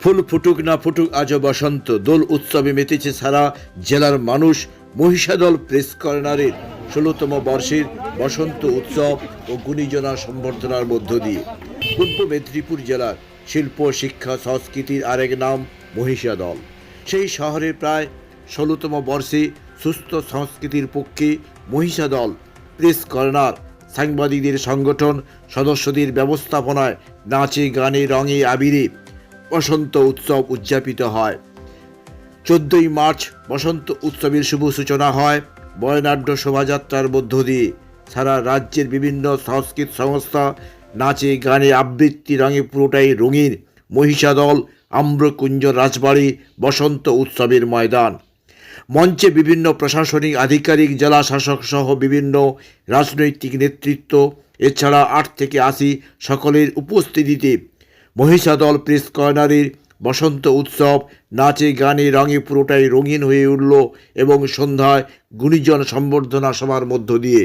ফুল ফুটুক না ফুটুক, আজও বসন্ত। দোল উৎসবে মেতেছে সারা জেলার মানুষ। মহিষাদল প্রেস কর্নারের ষোলোতম বর্ষের বসন্ত উৎসব ও গুণীজনা সম্বর্ধনার মধ্য দিয়ে। পূর্ব মেদিনীপুর জেলার শিল্প, শিক্ষা, সংস্কৃতির আরেক নাম মহিষাদল। সেই শহরে প্রায় ষোলোতম বর্ষে সুস্থ সংস্কৃতির পক্ষে মহিষাদল প্রেস কর্নার। সাংবাদিকদের সংগঠন সদস্যদের ব্যবস্থাপনায় নাচে, গানে, রঙে আবিরে বসন্ত উৎসব উদযাপিত হয়। চোদ্দই মার্চ বসন্ত উৎসবের শুভ সূচনা হয় বয়নাঢ্য শোভাযাত্রার মধ্য দিয়ে। সারা রাজ্যের বিভিন্ন সংস্কৃত সংস্থা নাচে, গানে আবৃত্তি, রঙে পুরোটাই রঙিন মহিষাদল, আম্রকুঞ্জ, রাজবাড়ি বসন্ত উৎসবের ময়দান। মঞ্চে বিভিন্ন প্রশাসনিক, আধিকারিক জেলা শাসক সহ বিভিন্ন রাজনৈতিক নেতৃত্ব, এছাড়া আট থেকে আশি সকলের উপস্থিতিতে মহিষাদল প্রেস কর্নারের বসন্ত উৎসব, নাচে গানে রঙে পুরোটাই রঙিন হয়ে উঠল এবং সন্ধ্যায় গুণীজন সম্বর্ধনা সভার মধ্য দিয়ে।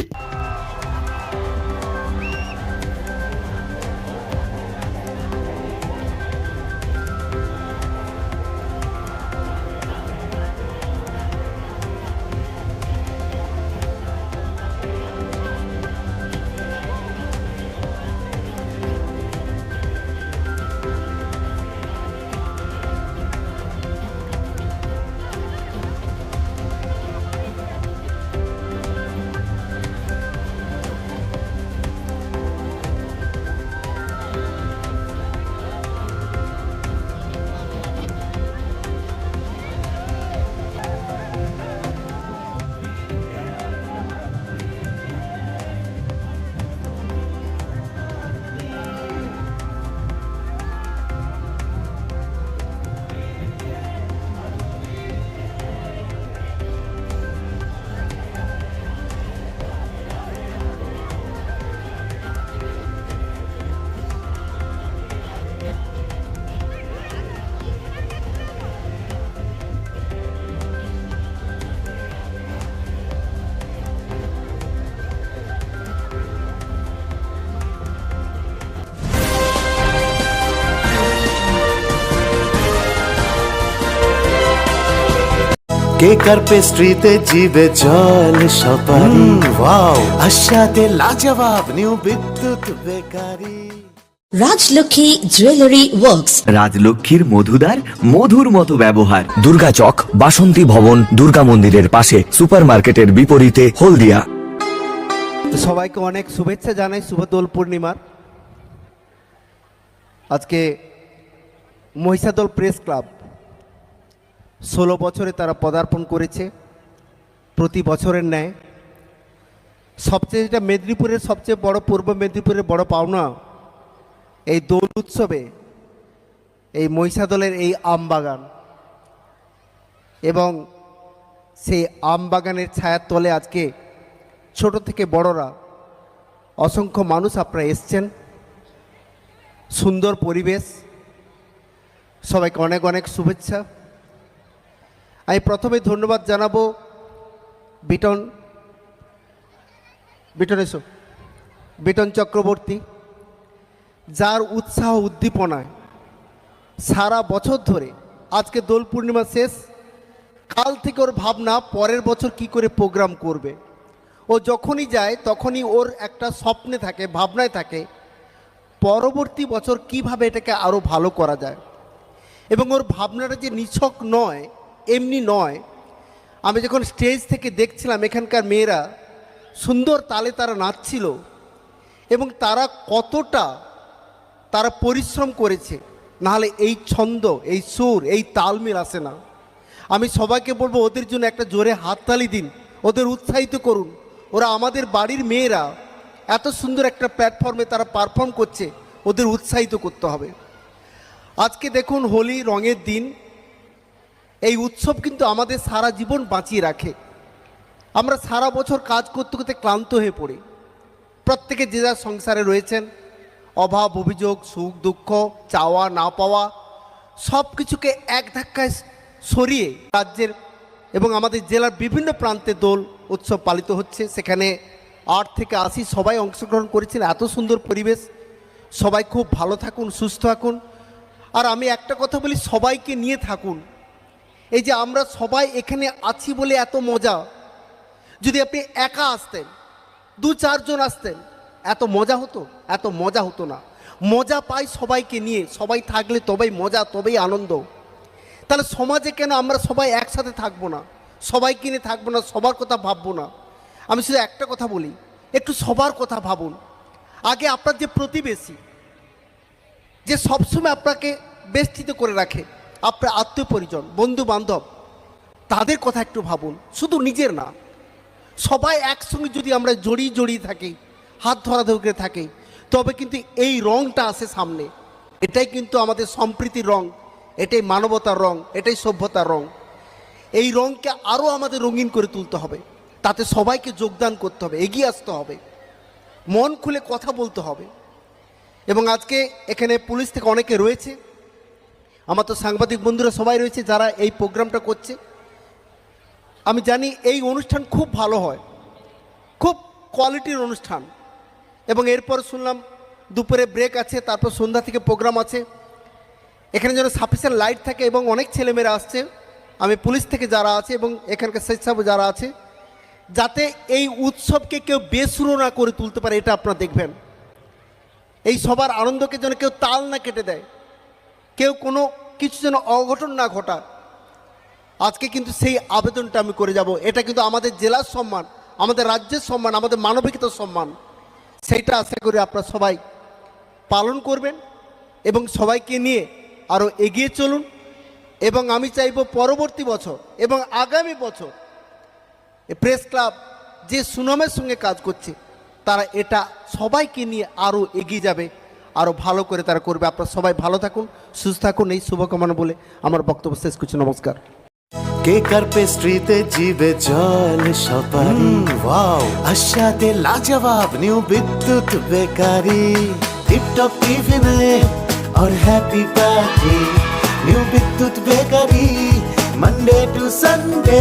কেক আর পেস্ট্রিতে জিবে জল সপারি। ওয়াও আশাতে লাজবাব new Bidyut bakery. Rajlakshmi jewellery works. রাজলক্ষ্মীর মধুদার মধুর মতো ব্যবহার। দুর্গা চক বাসন্তী ভবন দুর্গা মন্দিরের পাশে সুপারমার্কেটের বিপরীতে হলদিয়া। তো সবাইকে অনেক শুভেচ্ছা জানাই শুভ দোল পূর্ণিমার। আজকে মহিষাদল প্রেস ক্লাব ষোলো বছরে তারা পদার্পণ করেছে প্রতি বছরের ন্যায়। সবচেয়ে যেটা মেদিনীপুরের সবচেয়ে বড়, পূর্ব মেদিনীপুরের বড় পাওনা, এই দোল উৎসবে এই মহিষাদলের এই আম বাগান এবং সেই আম বাগানের ছায়ার তলে আজকে ছোট থেকে বড়রা অসংখ্য মানুষ আপনারা এসছেন। সুন্দর পরিবেশ। সবাইকে অনেক অনেক শুভেচ্ছা। আমি প্রথমে ধন্যবাদ জানাব বিটন বিটন এসো। বিটন চক্রবর্তী, যার উৎসাহ উদ্দীপনায় সারা বছর ধরে আজকে দোল পূর্ণিমা শেষ, কাল থেকে ওর ভাবনা পরের বছর কি করে প্রোগ্রাম করবে। ও যখনই যায় তখনই ওর একটা স্বপ্নে থাকে, ভাবনায় থাকে, পরবর্তী বছর কীভাবে এটাকে আরও ভালো করা যায়। এবং ওর ভাবনাটা যে নিছক নয় এমনি নয়। আমি যখন স্টেজ থেকে দেখছিলাম এখানকার মেয়েরা সুন্দর তালে তারা নাচছিল এবং তারা কতটা তারা পরিশ্রম করেছে, নাহলে এই ছন্দ, এই সুর, এই তালমিল আসে না। আমি সবাইকে বলব, ওদের জন্য একটা জোরে হাততালি দিন, ওদের উৎসাহিত করুন। ওরা আমাদের বাড়ির মেয়েরা এত সুন্দর একটা প্ল্যাটফর্মে তারা পারফর্ম করছে, ওদের উৎসাহিত করতে হবে। আজকে দেখুন হোলি, রঙের দিন এই উৎসব কিন্তু আমাদের সারা জীবন বাঁচিয়ে রাখে। আমরা সারা বছর কাজ করতে করতে ক্লান্ত হয়ে পড়ি। প্রত্যেকে যে যার সংসারে রয়েছেন, অভাব, অভিযোগ, সুখ, দুঃখ, চাওয়া, না পাওয়া সব কিছুকে এক ধাক্কায় সরিয়ে রাজ্যের এবং আমাদের জেলার বিভিন্ন প্রান্তে দোল উৎসব পালিত হচ্ছে। সেখানে আট থেকে আশি সবাই অংশগ্রহণ করেছেন। এত সুন্দর পরিবেশ। সবাই খুব ভালো থাকুন, সুস্থ থাকুন। আর আমি একটা কথা বলি, সবাইকে নিয়ে থাকুন। এই যে আমরা সবাই এখানে আছি বলে এত মজা। যদি আপনি একা আসতেন, দু চারজন আসতেন, এত মজা হতো? এত মজা হতো না। মজা পাই সবাইকে নিয়ে, সবাই থাকলে তবেই মজা, তবেই আনন্দ। তাহলে সমাজে কেন আমরা সবাই একসাথে থাকব না? সবাই কিনে থাকব না, সবার কথা ভাববো না? আমি শুধু একটা কথা বলি, একটু সবার কথা ভাবুন। আগে আপনার যে প্রতিবেশী, যে সবসময় আপনাকে বেষ্টিত করে রাখে আপনার আত্মীয় পরিজন, বন্ধু বান্ধব, তাদের কথা একটু ভাবুন। শুধু নিজের না, সবাই একসঙ্গে যদি আমরা জড়িয়ে জড়িয়ে থাকি, হাত ধরাধরি করে থাকি, তবে কিন্তু এই রংটা আসে সামনে। এটাই কিন্তু আমাদের সম্প্রীতির রং, এটাই মানবতার রং, এটাই সভ্যতার রং। এই রংকে আরও আমাদের রঙিন করে তুলতে হবে। তাতে সবাইকে যোগদান করতে হবে, এগিয়ে আসতে হবে। মন খুলে কথা বলতে হবে। এবং আজকে এখানে পুলিশ থেকে অনেকে রয়েছে। আমার তো সাংবাদিক বন্ধুরা সবাই রয়েছে যারা এই প্রোগ্রামটা করছে। আমি জানি এই অনুষ্ঠান খুব ভালো হয়। খুব কোয়ালিটির অনুষ্ঠান। এবং এরপর শুনলাম দুপুরে ব্রেক আছে, তারপর সন্ধ্যা থেকে প্রোগ্রাম আছে। এখানে যেন সাফিসিয়েন্ট লাইট থাকে এবং অনেক ছেলেমেয়েরা আসছে। আমি পুলিশ থেকে যারা আছে এবং এখানকার স্বেচ্ছাসেবক যারা আছে, যাতে এই উৎসবকে কেউ বেসুরো না করে তুলতে পারে, এটা আপনারা দেখবেন। এই সবার আনন্দকে যেন কেউ তাল না কেটে দেয়। কেউ কোনো কিছু যেন অঘটন না ঘটায়। আজকে কিন্তু সেই আবেদনটা আমি করে যাব। এটা কিন্তু আমাদের জেলার সম্মান, আমাদের রাজ্যের সম্মান, আমাদের মানবিকতার সম্মান। সেইটা আশা করি আপনারা সবাই পালন করবেন এবং সবাইকে নিয়ে আরও এগিয়ে চলুন। এবং আমি চাইব পরবর্তী বছর এবং আগামী বছর প্রেস ক্লাব যে সুনামের সঙ্গে কাজ করছে, তারা এটা সবাইকে নিয়ে আরও এগিয়ে যাবে। আরও ভালো করে তারা করবে আপনারা সবাই ভালো থাকুন সুস্থ থাকুন এই শুভকামনা বলে আমার বক্তব্য শেষ করছি নমস্কার কেক আর পেস্ট্রিতে জিবে জল সপারি ওয়াও আশাতে লাজবাব নিউ বিদ্যুৎ বেকারি টিপটপ টিফিনে और happy party new Bidyut bakery Monday to Sunday